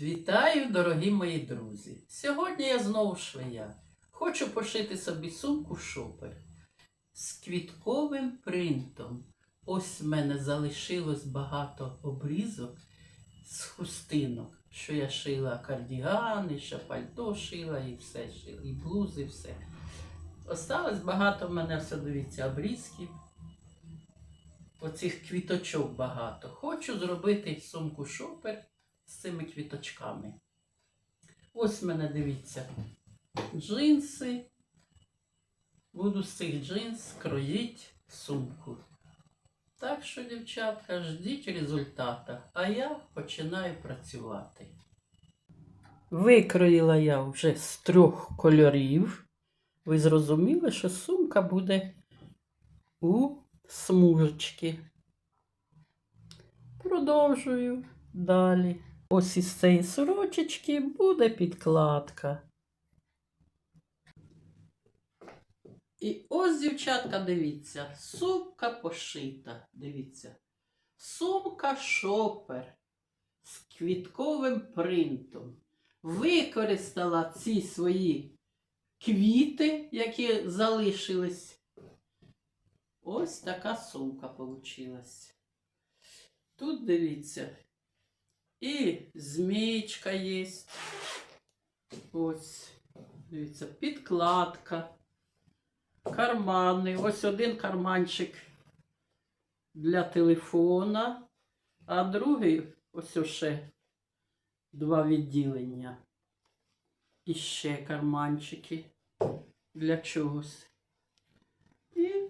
Вітаю, дорогі мої друзі! Сьогодні я знову швея. Хочу пошити собі сумку шопер з квітковим принтом. Ось в мене залишилось багато обрізок з хустинок, що я шила кардігани, ще пальто шила і все шила, і блузи, все. Осталось багато в мене, все дивіться, обрізків. Оцих квіточок багато. Хочу зробити сумку шопер з цими квіточками. Ось мене дивіться джинси. Буду з цих джинс кроїть сумку. Так що, дівчатка, ждіть результата, а я починаю працювати. Викроїла я вже з трьох кольорів. Ви зрозуміли, що сумка буде у смужечки. Продовжую далі. Ось із цієї сорочечки буде підкладка. І ось, дівчатка, дивіться, сумка пошита. Дивіться. Сумка шопер з квітковим принтом. Використала ці свої квіти, які залишились. Ось така сумка получилась. Тут дивіться. І змієчка є. Ось, дивіться, підкладка, кармани. Ось один карманчик для телефона, а другий ось ще два відділення. І ще карманчики для чогось. І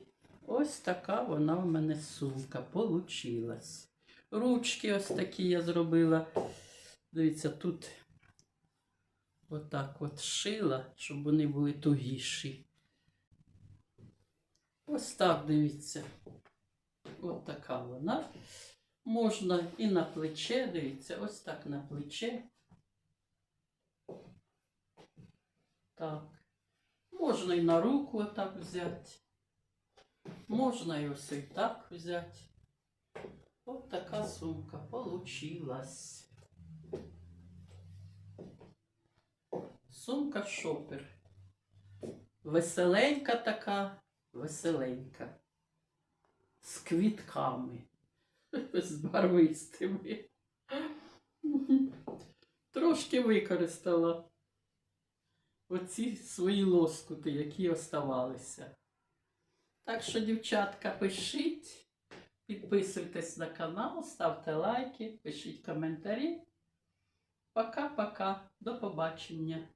ось така вона в мене сумка получилась. Ручки ось такі я зробила. Дивіться, тут отак от шила, щоб вони були тугіші. Ось так дивіться. Ось така вона. Можна і на плече, дивіться, ось так на плече. Так. Можна і на руку отак взяти. Можна і ось і так взяти. От така сумка получилась. Сумка шопер. Веселенька така, веселенька. З квітками. З барвистими. Трошки використала оці свої лоскути, які оставалися. Так що, дівчатка, пишіть. Підписуйтесь на канал, ставте лайки, пишіть коментарі. Пока-пока. До побачення.